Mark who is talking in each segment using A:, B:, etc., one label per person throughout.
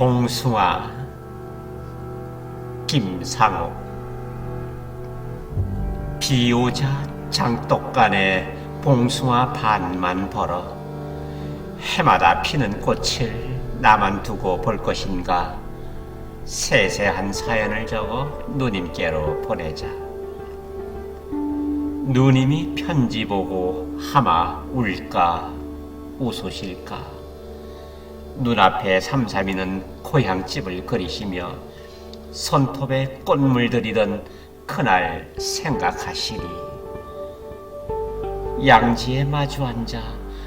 A: 봉숭아 김상옥 비오자 장독간에 봉숭아 반만 벌어 해마다 피는 꽃을 나만 두고 볼 것인가? 세세한 사연을 적어 누님께로 보내자. 누님이 편지 보고 하마 울까? 웃으실까 눈앞에 삼삼이는 고향집을 그리시며 손톱에 꽃물 들이던 그날 생각하시리. 양지에 마주 앉아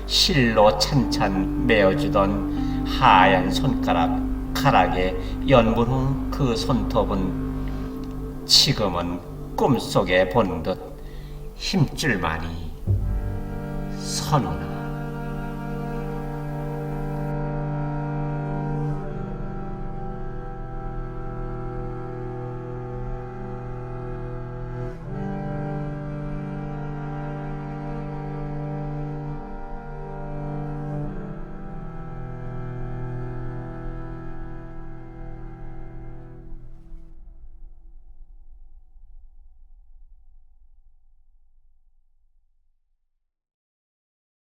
A: 실로 찬찬 메어주던 하얀 손가락 가락에 연분홍 그 손톱은 지금은 꿈속에 본듯 힘줄만이 선우나